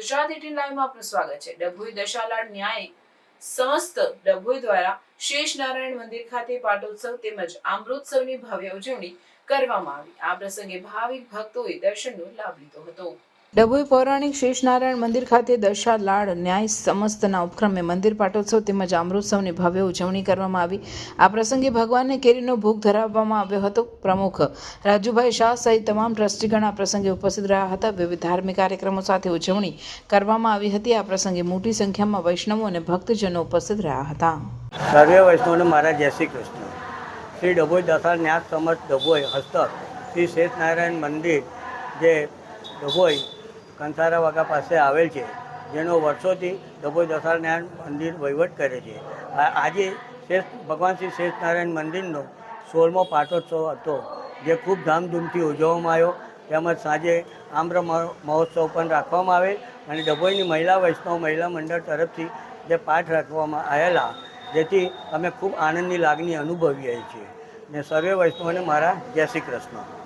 Gujarat eighteen લાઈવમાં આપનું સ્વાગત છે. ડભોઈ દશાલાડ ન્યાયિક સમસ્ત ડભોઈ દ્વારા શેષ નારાયણ મંદિર ખાતે પાટોત્સવ તેમજ અમૃતસવની ભવ્ય ઉજવણી કરવામાં આવી. આ પ્રસંગે ભાવિક ભક્તોએ દર્શનનો લાભ લીધો હતો. ડભોઈ પૌરાણિક શેષનારાયણ મંદિર ખાતે દશા લાડ ન્યાય સમસ્તના ઉપક્રમે મંદિર પાટોત્સવ તેમજ અમૃતસવની ભવ્ય ઉજવણી કરવામાં આવી. આ પ્રસંગે ભગવાનને કેરીનો ભોગ ધરાવવામાં આવ્યો હતો પ્રમુખ. રાજુભાઈ શાહ સહિત તમામ ટ્રસ્ટીગણ આ પ્રસંગે ઉપસ્થિત રહ્યા હતા. વિવિધ ધાર્મિક કાર્યક્રમો સાથે ઉજવણી કરવામાં આવી હતી. આ પ્રસંગે મોટી સંખ્યામાં વૈષ્ણવો અને ભક્તજનો ઉપસ્થિત રહ્યા હતા. સર્વે વૈષ્ણવને મારા જય શ્રી કૃષ્ણ. શ્રી ડભોઈ દશા ન્યાસ સમજ ડભોઈ હસ્તક. શ્રી શેષનારાયણ મંદિર જે ડભોઈ કંસારા વાગા પાસે આવેલ છે, જેનો વર્ષોથી ડભોઈ દસાર મંદિર વહીવટ કરે છે. આજે શેષ ભગવાન શ્રી શેષનારાયણ મંદિરનો સોળમો પાટોત્સવ હતો, જે ખૂબ ધામધૂમથી ઉજવવામાં આવ્યો. તેમજ સાંજે આમ્ર મહો- મહોત્સવ પણ રાખવામાં આવેલ અને ડભોઈની મહિલા વૈષ્ણવ મહિલા મંડળ તરફથી જે પાઠ રાખવામાં આવેલા, જેથી અમે ખૂબ આનંદની લાગણી અનુભવીએ છીએ. ને સર્વે વૈષ્ણવને મારા જય શ્રી કૃષ્ણ.